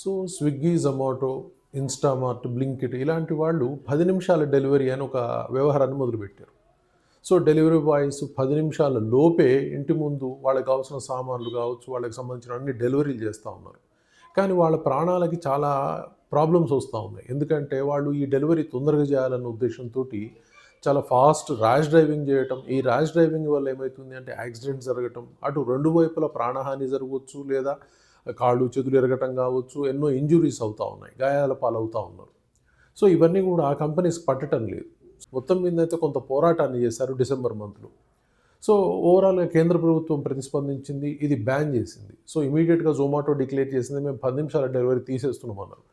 So Swiggy Zomato Instamart Blinkit ఇలాంటి వాళ్ళు పది నిమిషాల డెలివరీ అని ఒక వ్యవహారాన్ని మొదలుపెట్టారు. సో డెలివరీ బాయ్స్ పది నిమిషాల లోపే ఇంటి ముందు వాళ్ళకి కావాల్సిన సామాన్లు కావచ్చు వాళ్ళకి సంబంధించిన అన్ని డెలివరీలు చేస్తూ ఉన్నారు. కానీ వాళ్ళ ప్రాణాలకి చాలా ప్రాబ్లమ్స్ వస్తూ ఉన్నాయి. ఎందుకంటే వాళ్ళు ఈ డెలివరీ తొందరగా చేయాలన్న ఉద్దేశంతో చాలా ఫాస్ట్ ర్యాష్ డ్రైవింగ్ చేయటం ఈ ర్యాష్ డ్రైవింగ్ వల్ల ఏమవుతుంది అంటే యాక్సిడెంట్ జరగటం అటు రెండు వైపుల ప్రాణహాని జరగవచ్చు లేదా కాళ్ళు చేతులు ఎరగటం కావచ్చు ఎన్నో ఇంజురీస్ అవుతూ ఉన్నాయి గాయాల పాలవుతూ ఉన్నారు. సో ఇవన్నీ కూడా ఆ కంపెనీస్ పట్టడం లేదు. మొత్తం మీద అయితే కొంత పోరాటాన్ని చేశారు డిసెంబర్ మంత్లో. సో ఓవరాల్గా కేంద్ర ప్రభుత్వం ప్రతిస్పందించింది ఇది బ్యాన్ చేసింది. సో ఇమీడియట్గా జొమాటో డిక్లేర్ చేసింది మేము పది నిమిషాల డెలివరీ తీసేస్తున్నాం అన్నారు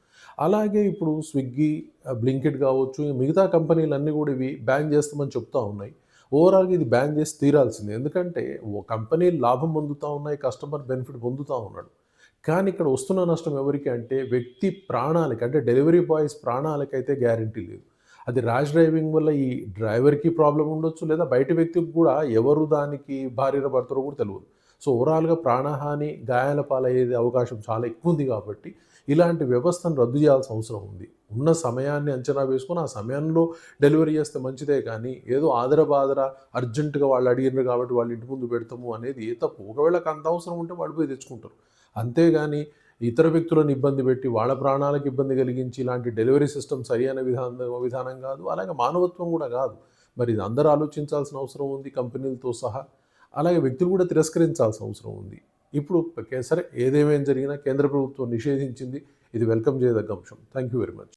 అలాగే ఇప్పుడు స్విగ్గీ బ్లింకెట్ కావచ్చు మిగతా కంపెనీలన్నీ కూడా ఇవి బ్యాన్ చేస్తామని చెప్తా ఉన్నాయి. ఓవరాల్గా ఇది బ్యాన్ చేసి తీరాల్సిందే. ఎందుకంటే ఓ కంపెనీ లాభం పొందుతూ ఉన్నాయి కస్టమర్ బెనిఫిట్ పొందుతూ ఉన్నాడు. కానీ ఇక్కడ వస్తున్న నష్టం ఎవరికి అంటే వ్యక్తి ప్రాణాలకి అంటే డెలివరీ బాయ్స్ ప్రాణాలకైతే గ్యారంటీ లేదు. అది ర్యాష్ డ్రైవింగ్ వల్ల ఈ డ్రైవర్కి ప్రాబ్లం ఉండొచ్చు లేదా బయట వ్యక్తికి కూడా ఎవరు దానికి భార్య పడతారో కూడా తెలియదు సో ఓవరాల్గా ప్రాణహాని గాయాల పాలయ్యేది అవకాశం చాలా ఎక్కువ ఉంది కాబట్టి ఇలాంటి వ్యవస్థను రద్దు చేయాల్సిన అవసరం ఉంది. ఉన్న సమయాన్ని అంచనా వేసుకొని ఆ సమయంలో డెలివరీ చేస్తే మంచిదే కానీ ఏదో ఆదర బాదర అర్జెంటుగా వాళ్ళు అడిగినారు కాబట్టి వాళ్ళు ఇంటి ముందు పెడతాము అనేది తప్పు. ఒకవేళ అంత అవసరం ఉంటే వాళ్ళు పోయి తెచ్చుకుంటారు. అంతేగాని ఇతర వ్యక్తులను ఇబ్బంది పెట్టి వాళ్ళ ప్రాణాలకు ఇబ్బంది కలిగించి ఇలాంటి డెలివరీ సిస్టమ్ సరైన విధానం విధానం కాదు. అలాగే మానవత్వం కూడా కాదు. మరి ఇది అందరూ ఆలోచించాల్సిన అవసరం ఉంది కంపెనీలతో సహా. అలాగే వ్యక్తులు కూడా తిరస్కరించాల్సిన అవసరం ఉంది. ఇప్పుడు సరే ఏదేమైనా జరిగినా కేంద్ర ప్రభుత్వం నిషేధించింది. ఇది వెల్కమ్ చేయదగ్గ అంశం. Thank you very much